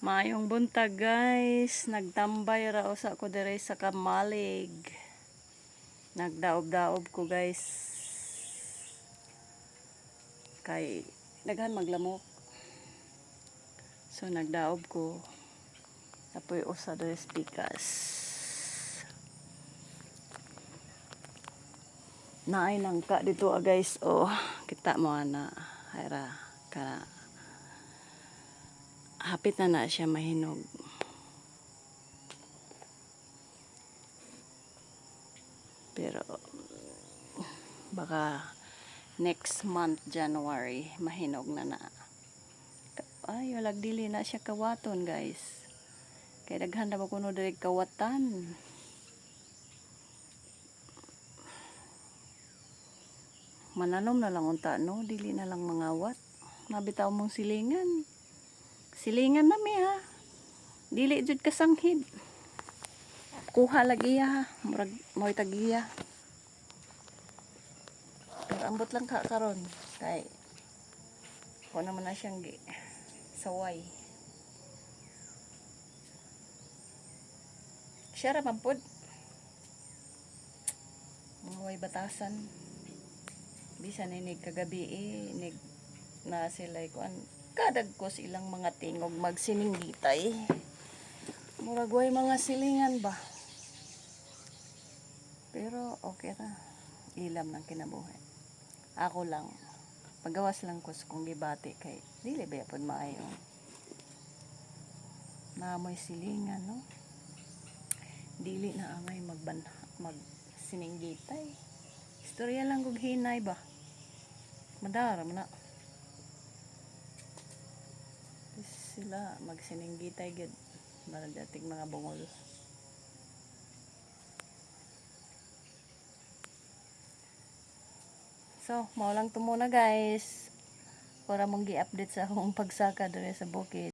Maayong buntag guys, nagtambay ra usa ko dire sa kamalig. Nagdaob-daob ko guys. Kay daghan maglamok. So nagdaob ko. Apoy usa dire pikas. Naay nangka dito ah guys. Oh, kita mo na. Hayra kana hapit na na siya mahinog. Pero baka next month January mahinog na na. Ay, walag dili na siya kawaton guys. Kay daghan na ba kuno diri kawatan. Mananom na lang unta no, dili na lang mangawat. Nabitaw mong silingan. Silingan na mi ha. Dili jud kasanghid. Kuha lagi ha. Murag mo'y tagiya. Ambot lang ka karon. Kay ko naman na siyang gi saway. Siya ra man pod. Mga batasan. Bisan inig kagabi eh, inig na sila kuan kadag ko silang mga tingog magsininggitay. Murag way mga silingan ba. Pero okay ra. Ilam ng kinabuhi. Ako lang. Pagawas lang ko sa kong gibati kay dili ba pod maayo. Naamoy silingan no. Dili na amay magban mag sininggitay. Istorya lang kog hinay ba. Madara man na. Sila magsininggitay gid marag dating mga bungol. So mao lang to muna guys. Para mong gi-update sa akong pagsaka dere sa bukid